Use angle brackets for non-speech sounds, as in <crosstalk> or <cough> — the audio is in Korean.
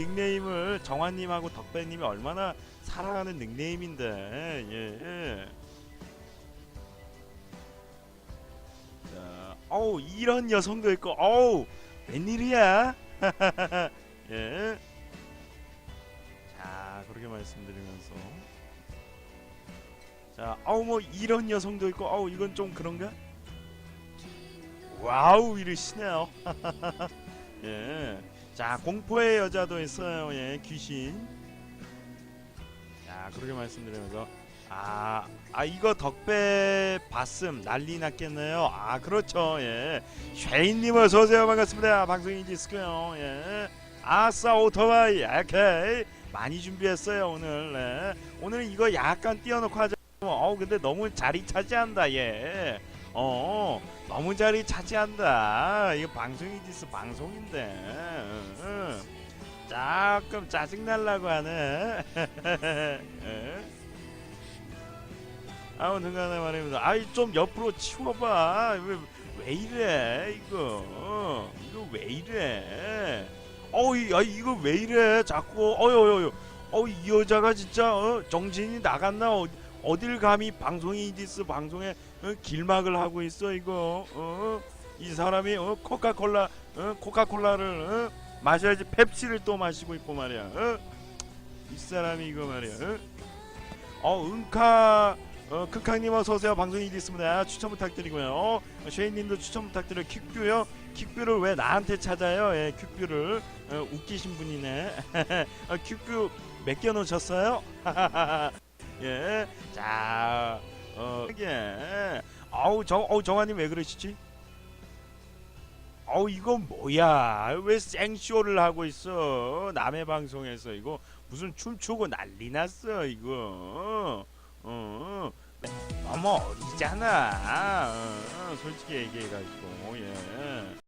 닉네임을 정환님하고 덕배님이 얼마나 사랑하는 닉네임인데 예. 자, 어우 이런 여성도 있고 어우 웬일이야? <laughs> 예. 자 그렇게 말씀드리면서 자 어우 뭐 이런 여성도 있고 어우 이건 좀 그런가? 와우 이러시네요. <laughs> 예. 자 공포의 여자도 있어요. 예 귀신. 자 그렇게 말씀드리면서 아, 아 이거 덕배 봤음 난리 났겠네요. 아 그렇죠. 예. 쉐인님 어서 오세요. 반갑습니다. 방송인 디스크요. 예. 아싸 오토바이. 오케이. 많이 준비했어요 오늘. 네. 오늘 이거 약간 띄워놓고 하자. 어 근데 너무 자리 차지한다 얘. 어 너무 자리 차지한다. 이거 방송이 디스 방송인데. 응, 응. 조금 짜증 날라고 하네. 예. 아무튼 간에 말입니다. 아이 좀 옆으로 치워봐. 왜, 왜 이래 이거? 이거 왜 이래? 어이 아 이거 왜 이래? 자꾸 어여여여. 어이 여자가 진짜 어, 정신이 나갔나? 어, 어딜 감히 방송이 디스 방송에 어, 길막을 하고 있어 이거. 어? 이 사람이 어, 코카콜라 어, 코카콜라를 어? 마셔야지 펩시를 또 마시고 있고 말이야. 어? 이 사람이 이거 말이야. 어, 어 은카 어, 크캉님 어서 오세요. 방송이 있습니다. 추천 부탁드리고요. 어, 쉐인님도 추천 부탁드려요. 퀵뷰요. 퀵뷰를 왜 나한테 찾아요? 예, 퀵뷰를 어, 웃기신 분이네. <laughs> 어, 퀵뷰 몇개 놓으셨어요? <laughs> 예, 자, 어, 이게, 아우 정, 어우 정환님 왜 그러시지? 어우 이건 뭐야? 왜 생쇼를 하고 있어? 남의 방송에서 이거 무슨 춤추고 난리 났어 이거. 어, 너무 어리잖아. 어, 솔직히 얘기해가지고 예.